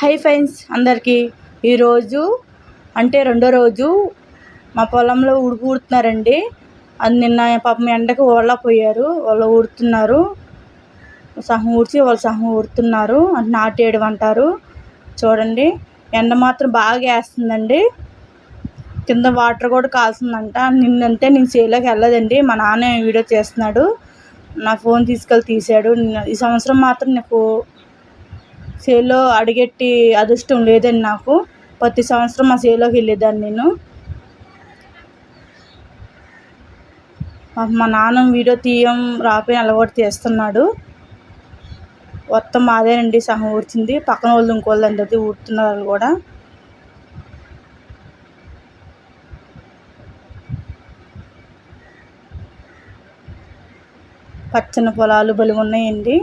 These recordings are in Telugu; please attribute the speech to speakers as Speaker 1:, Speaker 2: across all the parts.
Speaker 1: హై ఫ్రెండ్స్ అందరికీ ఈరోజు అంటే రెండో రోజు మా పొలంలో ఉడుకు ఊడుతున్నారండి. అది నిన్న పాపం ఎండకు పోయారు. వాళ్ళు ఊడుతున్నారు. సహం ఊడ్చి వాళ్ళు సహం ఊడుతున్నారు. అంటే నాటేయడం అంటారు. చూడండి ఎండ మాత్రం బాగా వేస్తుందండి. కింద వాటర్ కూడా కాల్సిందంట నిన్నంటే నేను చేలోకి వెళ్ళదండి. మా నాన్న వీడియో చేస్తున్నాడు. నా ఫోన్ తీసుకెళ్ళి తీశాడు. ఈ సంవత్సరం మాత్రం నాకు సేలో అడిగెట్టి అదృష్టం లేదండి నాకు ప్రతి సంవత్సరం మా సేలోకి వెళ్ళేదాన్ని నేను. మా నాన్న వీడియో తీయం రాపోయిన అలవాటు తీస్తున్నాడు మొత్తం మాదేనండి సహం ఊడ్చింది. పక్కన వాళ్ళు ఇంకోళ్ళు అందరిది ఊడుతున్నారు వాళ్ళు కూడా. పచ్చని పొలాలు బలి ఉన్నాయండి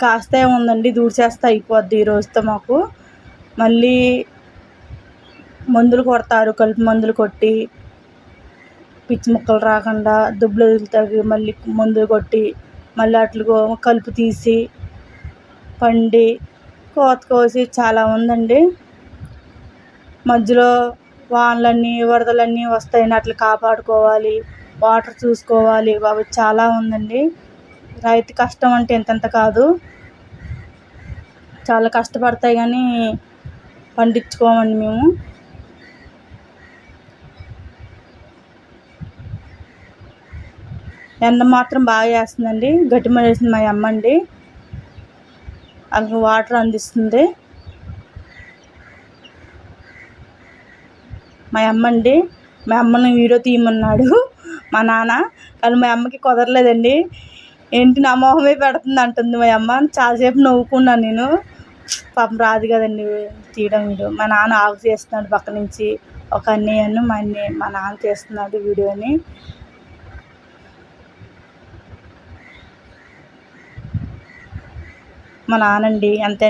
Speaker 1: కాస్త ఉందండి దూసేస్తే అయిపోద్ది ఈ రోజుతో మాకు. మళ్ళీ మందులు కొడతారు కలుపు మందులు కొట్టి పిచ్చి ముక్కలు రాకుండా దుబ్బులు వదులుతాయి మళ్ళీ మందులు కొట్టి మళ్ళీ అట్లు కలుపు తీసి పండి కోత కోసి చాలా ఉందండి. మధ్యలో వానలన్నీ వరదలన్నీ వస్తాయని అట్లా కాపాడుకోవాలి వాటర్ చూసుకోవాలి అవి చాలా ఉందండి. రైతు కష్టం అంటే ఇంతంత కాదు. చాలా కష్టపడతాయి కానీ పండించుకోమండి మేము. ఎండ మాత్రం బాగా వేస్తుందండి. గట్టి వేసింది మా అమ్మ అండి. అది వాటర్ అందిస్తుంది. మా అమ్మ అండి. మా అమ్మని వీడియో తీయమన్నాడు మా నాన్న. కానీ మా అమ్మకి కుదరలేదండి. ఏంటి నా మొహమే పెడుతుంది అంటుంది మా అమ్మ. చాలాసేపు నవ్వుకున్నాను నేను. పాపం రాదు కదండి తీయడం వీడియో. మా నాన్న ఆఫ్ చేస్తున్నాడు పక్క నుంచి. ఒక అన్నయ్యను మా అన్నయ్య మా నాన్న చేస్తున్నాడు వీడియోని మా నాన్నండి అంతే